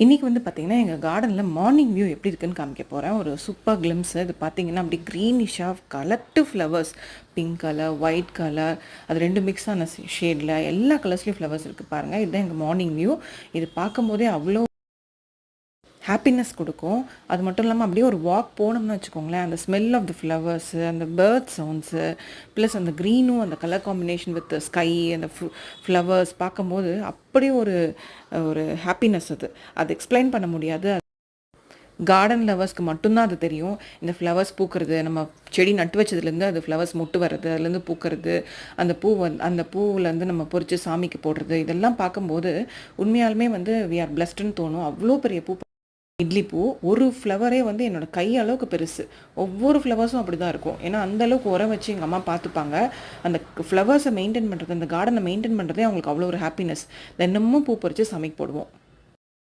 இன்றைக்கி வந்து பார்த்திங்கன்னா எங்கள் கார்டனில் மார்னிங் வியூ எப்படி இருக்குன்னு காமிக்க போகிறேன் ஒரு சூப்பர் கிளிம்ஸ் இது பார்த்தீங்கன்னா அப்படி க்ரீனிஷாக coloured flowers pink colour white colour அது ரெண்டு மிக்ஸ் ஆன ஷேடில் எல்லா கலர்ஸ்லேயும் ஃப்ளவர்ஸ் இருக்குது பாருங்கள் இதுதான் எங்கள் மார்னிங் வியூ இது பார்க்கும்போதே அவ்வளோ ஹாப்பினஸ் கொடுக்கும். அது மட்டும் இல்லாமல் அப்படியே ஒரு வாக் போனோம்னு வச்சுக்கோங்களேன் அந்த ஸ்மெல் ஆஃப் த ஃப்ளவர்ஸு அந்த பேர்ட் சவுண்ட்ஸு ப்ளஸ் அந்த க்ரீனும் அந்த கலர் காம்பினேஷன் வித் ஸ்கை அந்த ஃப்ளவர்ஸ் பார்க்கும்போது அப்படியே ஒரு ஒரு ஹாப்பினஸ் அது. அது எக்ஸ்பிளைன் பண்ண முடியாது. கார்டன் லவர்ஸ்க்கு மட்டும்தான் அது தெரியும். இந்த ஃப்ளவர்ஸ் பூக்கிறது நம்ம செடி நட்டு வச்சதுலேருந்து அது ஃப்ளவர்ஸ் மொட்டு வர்றது அதுலேருந்து பூக்கிறது அந்த பூ வந் அந்த பூவிலேருந்து நம்ம பொறிச்சு சாமிக்கு போடுறது இதெல்லாம் பார்க்கும்போது உண்மையாலுமே வந்து வி ஆர் பிளஸ்டுன்னு தோணும். அவ்வளோ பெரிய பூ இட்லி பூ ஒரு ஃப்ளவரே வந்து என்னோடய கை அளவுக்கு பெருசு. ஒவ்வொரு ஃப்ளவர்ஸும் அப்படி தான் இருக்கும். ஏன்னா அந்தளவுக்கு உரம் வச்சு எங்கள் அம்மா பார்த்துப்பாங்க அந்த ஃப்ளவர்ஸை மெயின்டைன் பண்ணுறது அந்த கார்டனை மெயின்டைன் பண்ணுறதே அவங்களுக்கு அவ்வளோ ஒரு ஹாப்பினஸ் தினமும் பூ பறித்து சமைக்க போடுவோம்.